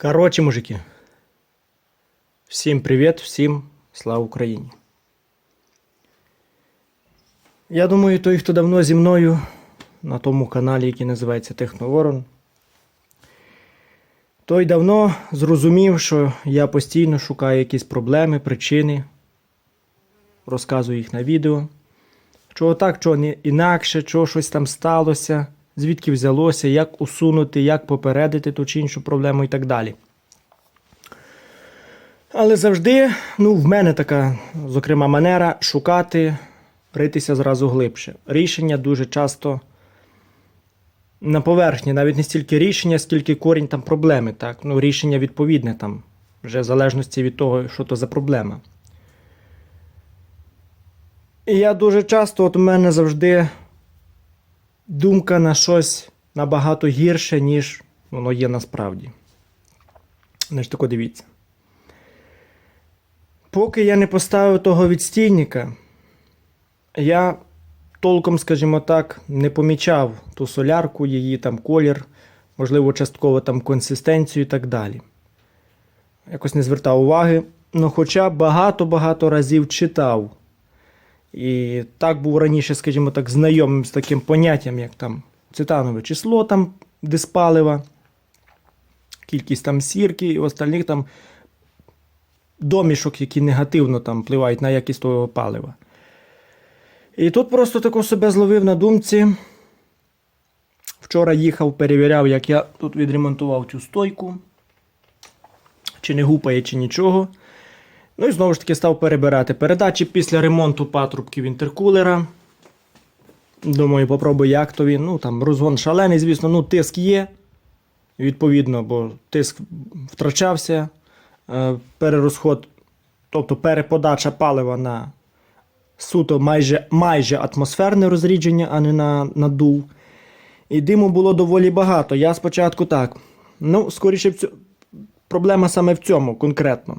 Короче, мужики. Всім привіт, всім слава Україні. Я думаю, той, хто давно зі мною на тому каналі, який називається Техноворон, той давно зрозумів, що я постійно шукаю якісь проблеми, причини, розказую їх на відео. Чого так, чого інакше, чого щось там сталося, звідки взялося, як усунути, як попередити ту чи іншу проблему і так далі. Але завжди, ну, в мене така, зокрема, манера шукати, ритися зразу глибше. Рішення дуже часто на поверхні, навіть не стільки рішення, скільки корінь там проблеми. Так? Ну, рішення відповідне там, вже в залежності від того, що то за проблема. І я дуже часто, от у мене завжди думка на щось набагато гірше, ніж воно є насправді. Значить, тако дивіться. Поки я не поставив того відстійника, я толком, скажімо так, не помічав ту солярку, її там колір, можливо, частково там консистенцію і так далі. Якось не звертав уваги. Ну, хоча багато-багато разів читав. І так був раніше, скажімо так, знайомим з таким поняттям, як там цитанове число там диспалива, кількість там сірки і остальних там домішок, які негативно там впливають на якість того палива. І тут просто тако себе зловив на думці. Вчора їхав, перевіряв, як я тут відремонтував цю стойку, чи не гупає, чи нічого. Ну і знову ж таки став перебирати передачі після ремонту патрубків інтеркулера. Думаю, попробую, як то він. Ну, там розгон шалений, звісно, ну, тиск є. Відповідно, бо тиск втрачався, е, перерозход, тобто переподача палива на суто майже, майже атмосферне розрідження, а не на надув. І диму було доволі багато. Я спочатку так. Ну, скоріше, проблема саме в цьому конкретно.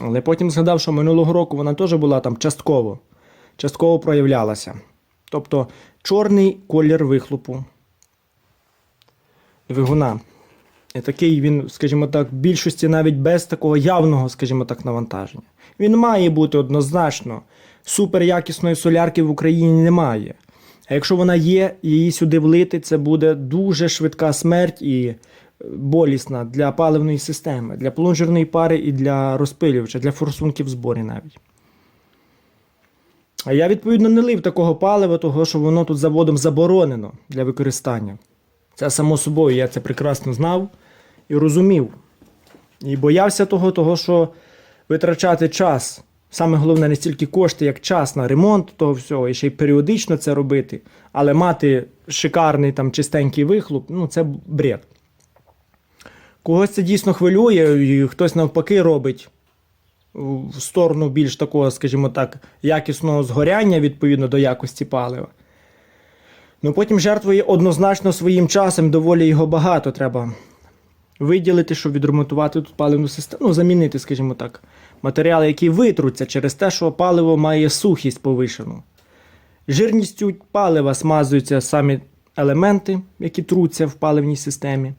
Але потім згадав, що минулого року вона теж була там частково. Частково проявлялася. Тобто чорний колір вихлопу двигуна. І такий він, скажімо так, в більшості навіть без такого явного, скажімо так, навантаження. Він має бути однозначно. Суперякісної солярки в Україні немає. А якщо вона є, її сюди влити, це буде дуже швидка смерть і болісна для паливної системи, для плунжерної пари і для розпилювача, для форсунків в зборі навіть. А я, відповідно, не лив такого палива, того, що воно тут заводом заборонено для використання. Це само собою, я це прекрасно знав і розумів. І боявся того, того що витрачати час. Саме головне не стільки кошти, як час на ремонт того всього, і ще й періодично це робити, але мати шикарний там чистенький вихлоп, ну це бред. Когось це дійсно хвилює, і хтось навпаки робить в сторону більш такого, скажімо так, якісного згоряння відповідно до якості палива. Ну потім жертвує однозначно своїм часом, доволі його багато треба виділити, щоб відремонтувати тут паливну систему, ну, замінити, скажімо так, матеріали, які витруться через те, що паливо має сухість повишену. Жирністю палива смазуються самі елементи, які труться в паливній системі.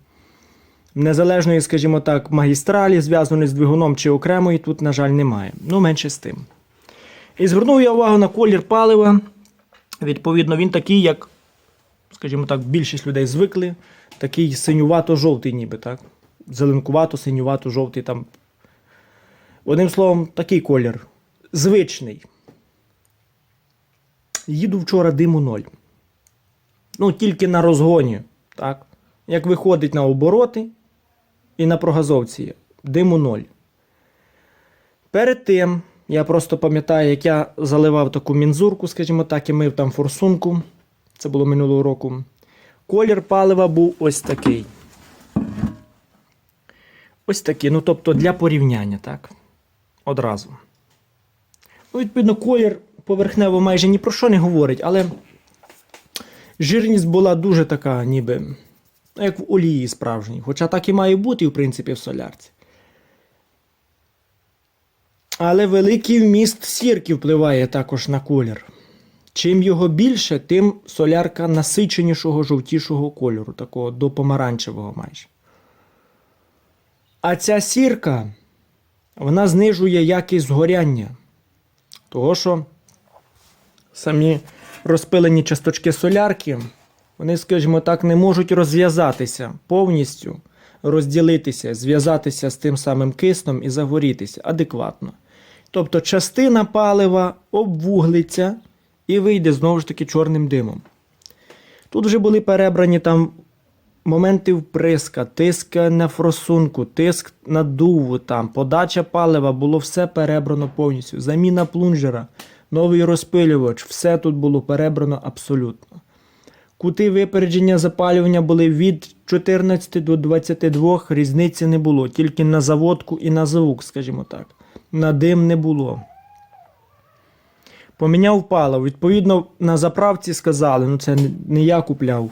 Незалежної, скажімо так, магістралі, зв'язаної з двигуном чи окремої, тут, на жаль, немає. Ну, менше з тим. І звернув я увагу на колір палива. Відповідно, він такий, як, скажімо так, більшість людей звикли. Такий синювато-жовтий, ніби так. Зеленкувато-синювато-жовтий там. Одним словом, такий колір. Звичний. Їду вчора диму ноль. Ну, тільки на розгоні. Так? Як виходить на обороти і на прогазовці, диму ноль. Перед тим, я просто пам'ятаю, як я заливав таку мінзурку, скажімо так, і мив там форсунку. Це було минулого року. Колір палива був ось такий. Ось такий. Ну, тобто для порівняння, так? Одразу. Ну, відповідно, колір поверхнево майже ні про що не говорить, але жирність була дуже така, ніби, як в олії справжній. Хоча так і має бути, в принципі, в солярці. Але великий вміст сірки впливає також на колір. Чим його більше, тим солярка насиченішого жовтішого кольору, такого до помаранчевого майже. А ця сірка, вона знижує якість згоряння. Того, що самі розпилені часточки солярки, вони, скажімо так, не можуть розв'язатися повністю, розділитися, зв'язатися з тим самим киснем і загорітися адекватно. Тобто частина палива обвуглиться і вийде знову ж таки чорним димом. Тут вже були перебрані там моменти вприска, тиск на форсунку, тиск на дуву, там, подача палива, було все перебрано повністю. Заміна плунжера, новий розпилювач, все тут було перебрано абсолютно. Кути випередження запалювання були від 14 до 22, різниці не було, тільки на заводку і на звук, скажімо так. На дим не було. Поміняв паливо. Відповідно, на заправці сказали, ну це не- я купляв.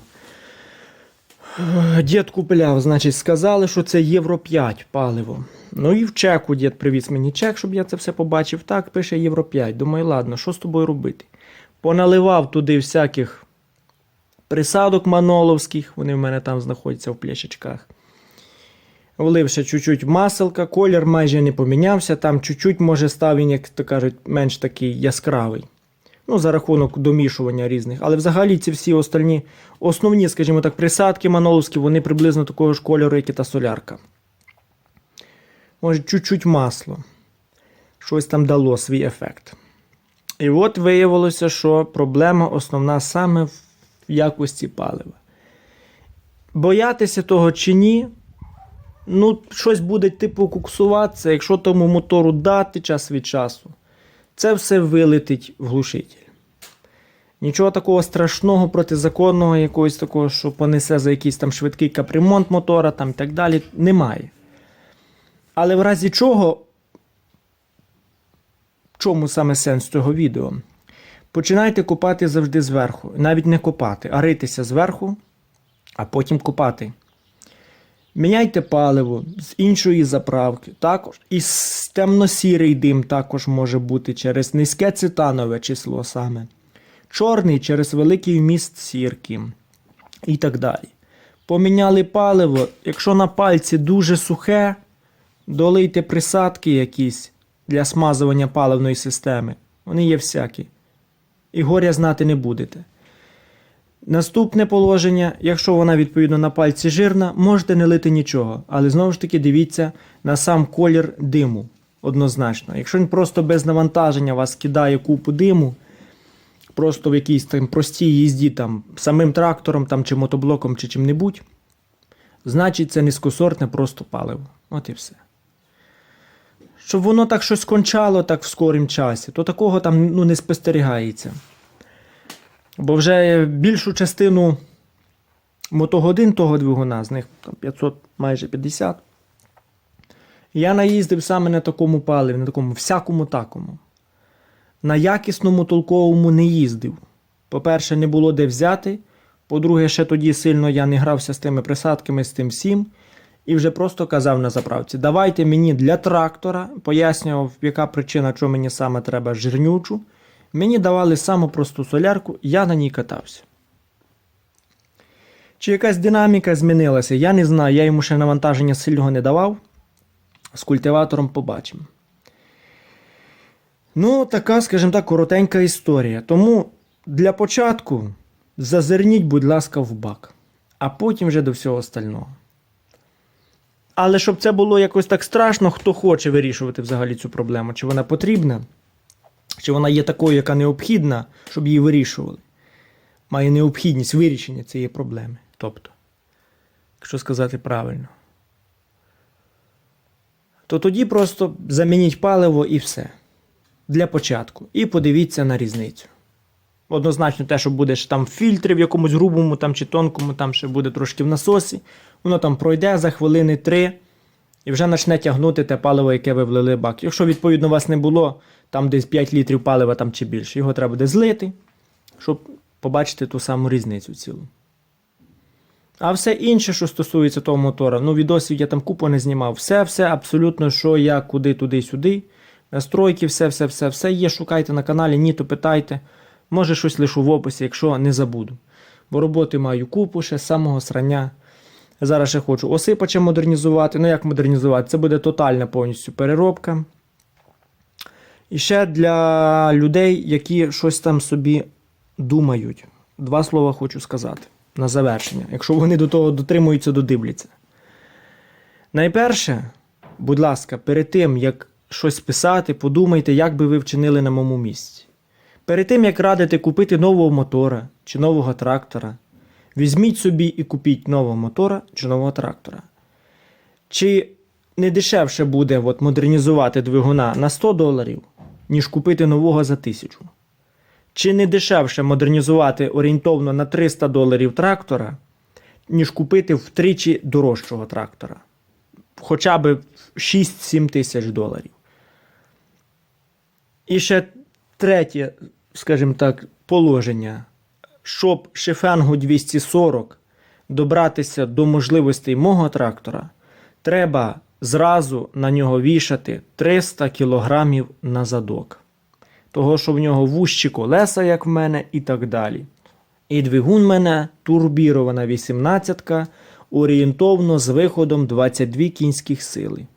Дід купляв, значить, сказали, що це Євро 5 паливо. Ну і в чеку дід привіз мені чек, щоб я це все побачив. Так, пише Євро 5. Думаю, ладно, що з тобою робити? Поналивав туди всяких присадок маноловських, вони в мене там знаходяться в пляшечках. Влив ще чуть-чуть маселка, колір майже не помінявся, там чуть-чуть, може, став він, як то кажуть, менш такий яскравий. Ну, за рахунок домішування різних. Але взагалі ці всі остальні, основні, скажімо так, присадки маноловські, вони приблизно такого ж кольору, як і та солярка. Може, чуть-чуть масло. Щось там дало свій ефект. І от виявилося, що проблема основна саме в якості палива. Боятися того чи ні, ну, щось буде типу куксуватися, якщо тому мотору дати час від часу, це все вилетить в глушитель. Нічого такого страшного, протизаконного, якогось такого, що понесе за якийсь там швидкий капремонт мотора там і так далі, немає. Але в разі чого, в чому саме сенс цього відео? Починайте копати завжди зверху. Навіть не копати, а ритися зверху, а потім копати. Міняйте паливо з іншої заправки. Також і темно-сірий дим також може бути через низьке цитанове число саме. Чорний через великий вміст сірки і так далі. Поміняли паливо, якщо на пальці дуже сухе, долийте присадки якісь для смазування паливної системи. Вони є всякі. І горя знати не будете. Наступне положення, якщо вона відповідно на пальці жирна, можете не лити нічого, але знову ж таки дивіться на сам колір диму однозначно. Якщо він просто без навантаження вас кидає купу диму, просто в якійсь там простій їзді там, самим трактором там, чи мотоблоком, чи чим-небудь, значить це низькосортне просто паливо. От і все. Щоб воно так щось кончало так в скорім часі, то такого там ну, не спостерігається. Бо вже більшу частину мотогодин того двигуна, з них там 500 майже 50. Я наїздив саме на такому паливі, на такому всякому такому. На якісному толковому не їздив. По-перше, не було де взяти. По-друге, ще тоді сильно я не грався з тими присадками, з тим всім. І вже просто казав на заправці: давайте мені для трактора, пояснював, яка причина, що мені саме треба жирнючу. Мені давали саму просту солярку, я на ній катався. Чи якась динаміка змінилася, я не знаю. Я йому ще навантаження сильного не давав. З культиватором побачимо. Ну, така, скажімо так, коротенька історія. Тому для початку зазирніть, будь ласка, в бак, а потім вже до всього остального. Але щоб це було якось так страшно, хто хоче вирішувати взагалі цю проблему, чи вона потрібна, чи вона є такою, яка необхідна, щоб її вирішували. Має необхідність вирішення цієї проблеми. Тобто, якщо сказати правильно, то тоді просто замініть паливо і все. Для початку. І подивіться на різницю. Однозначно, те, що буде там в фільтрі в якомусь грубому там, чи тонкому, там ще буде трошки в насосі, воно там пройде за хвилини три і вже почне тягнути те паливо, яке ви влили бак. Якщо, відповідно, у вас не було там десь 5 літрів палива там чи більше, його треба буде злити, щоб побачити ту саму різницю цілу. А все інше, що стосується того мотора, ну відосів я там купу не знімав. Все, все, абсолютно, що я, куди, туди, сюди. Настройки, все, все, все, все є. Шукайте на каналі, ні, то питайте. Може, щось лишу в описі, якщо не забуду. Бо роботи маю купу ще з самого срання Зараз ще хочу осипача модернізувати. Ну як модернізувати? Це буде тотальна повністю переробка. І ще для людей, які щось там собі думають. Два слова хочу сказати на завершення, якщо вони до того дотримуються, додивляться. Найперше, будь ласка, перед тим, як щось писати, подумайте, як би ви вчинили на моєму місці. Перед тим, як радити купити нового мотора чи нового трактора, візьміть собі і купіть нового мотора чи нового трактора. Чи не дешевше буде от, модернізувати двигуна на 100 доларів, ніж купити нового за 1000? Чи не дешевше модернізувати орієнтовно на 300 доларів трактора, ніж купити втричі дорожчого трактора? Хоча б 6-7 тисяч доларів. І ще третє, скажімо так, положення. Щоб шифенгу 240 добратися до можливостей мого трактора, треба зразу на нього вішати 300 кг на задок. Того, що в нього вущі колеса, як в мене, і так далі. І двигун в мене турбірована 18 орієнтовно з виходом 22 кінських сили.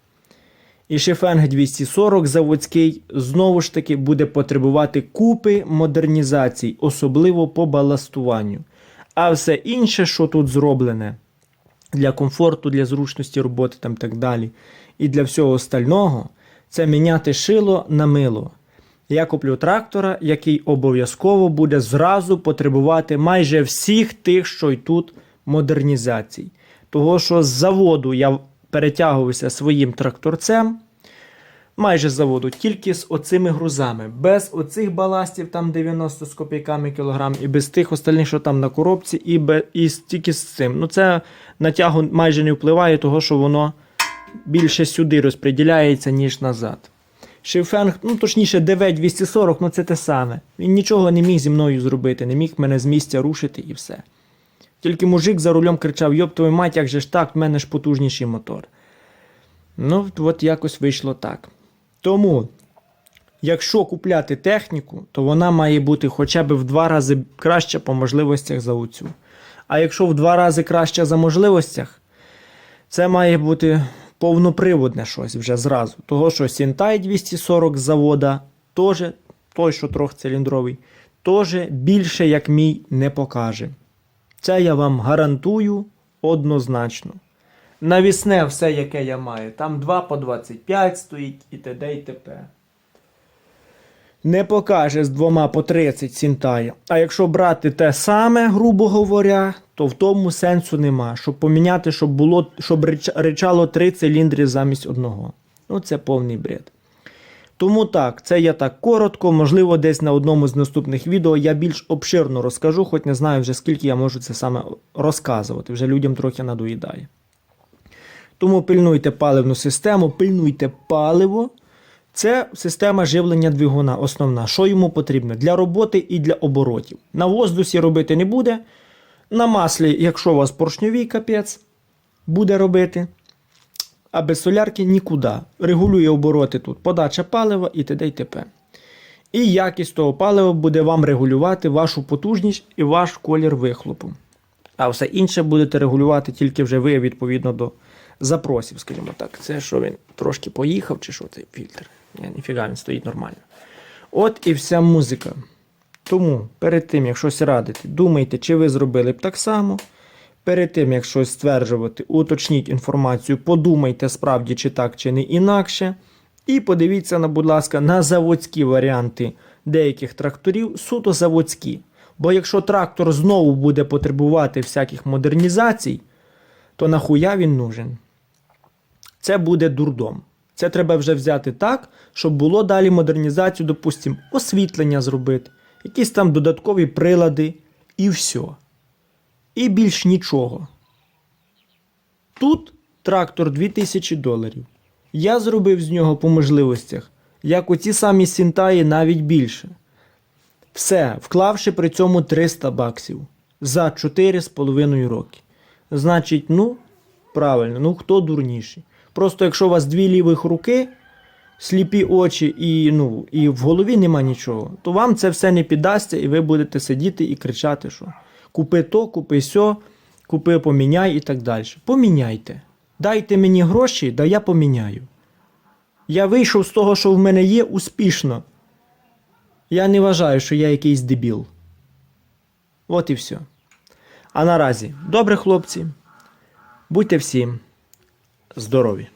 І Шефенг 240 заводський знову ж таки буде потребувати купи модернізацій, особливо по баластуванню. А все інше, що тут зроблене для комфорту, для зручності роботи там так далі, і для всього остального, це міняти шило на мило. Я куплю трактора, який обов'язково буде зразу потребувати майже всіх тих, що й тут модернізацій. Того, що з заводу я перетягувався своїм тракторцем, майже заводу, тільки з оцими грузами, без оцих баластів, там 90 з копійками кілограм, і без тих остальних, що там на коробці, і, бе, і тільки з цим. Ну це на тягу майже не впливає, того, що воно більше сюди розподіляється, ніж назад. Шифенг, ну точніше, ДВ-240, ну це те саме. Він нічого не міг зі мною зробити, не міг мене з місця рушити і все. Тільки мужик за рулем кричав: Йоп твою мать, як же ж так, в мене ж потужніший мотор. Ну, от якось вийшло так. Тому, якщо купляти техніку, то вона має бути хоча б в два рази краща по можливостях за оцю. А якщо в два рази краща за можливостях, це має бути повноприводне щось вже зразу. Того, що Сінтай 240 з завода, теж, той, що трьохциліндровий, теж більше, як мій, не покаже. Це я вам гарантую однозначно. Навісне все, яке я маю. Там 2 по 25 стоїть і т.д. і т.п. Не покаже з двома по 30 сінтає. А якщо брати те саме, грубо говоря, то в тому сенсу нема. Щоб поміняти, щоб було, щоб рич- ричало 3 циліндри замість одного. Ну, це повний бред. Тому так, це я так коротко, можливо, десь на одному з наступних відео я більш обширно розкажу, хоч не знаю вже скільки я можу це саме розказувати. Вже людям трохи надоїдає. Тому пильнуйте паливну систему, пильнуйте паливо. Це система живлення двигуна, основна. Що йому потрібно? Для роботи і для оборотів. На воздусі робити не буде. На маслі, якщо у вас поршньовий капець, буде робити. А без солярки нікуди. Регулює обороти тут подача палива і т.д. і т.п. І якість того палива буде вам регулювати вашу потужність і ваш колір вихлопу. А все інше будете регулювати тільки вже ви відповідно до запросів, скажімо так. Це що він трошки поїхав, чи що цей фільтр? Ні, ніфіга, він стоїть нормально. От і вся музика. Тому перед тим, як щось радити, думайте, чи ви зробили б так само. Перед тим, як щось стверджувати, уточніть інформацію, подумайте справді, чи так, чи не інакше. І подивіться, будь ласка, на заводські варіанти деяких тракторів, суто заводські. Бо якщо трактор знову буде потребувати всяких модернізацій, то нахуя він нужен? Це буде дурдом. Це треба вже взяти так, щоб було далі модернізацію, допустимо, освітлення зробити, якісь там додаткові прилади і все. І більш нічого. Тут трактор 2000 доларів. Я зробив з нього по можливостях, як оці самі сінтаї навіть більше. Все, вклавши при цьому 300 баксів за 4,5 роки. Значить, ну, правильно, ну хто дурніший? Просто якщо у вас дві лівих руки, сліпі очі і, ну, і в голові нема нічого, то вам це все не піддасться, і ви будете сидіти і кричати, що купи то, купи сьо, купи, поміняй і так далі. Поміняйте. Дайте мені гроші, да я поміняю. Я вийшов з того, що в мене є, успішно. Я не вважаю, що я якийсь дебіл. От і все. А наразі, добре, хлопці, будьте всім здорові!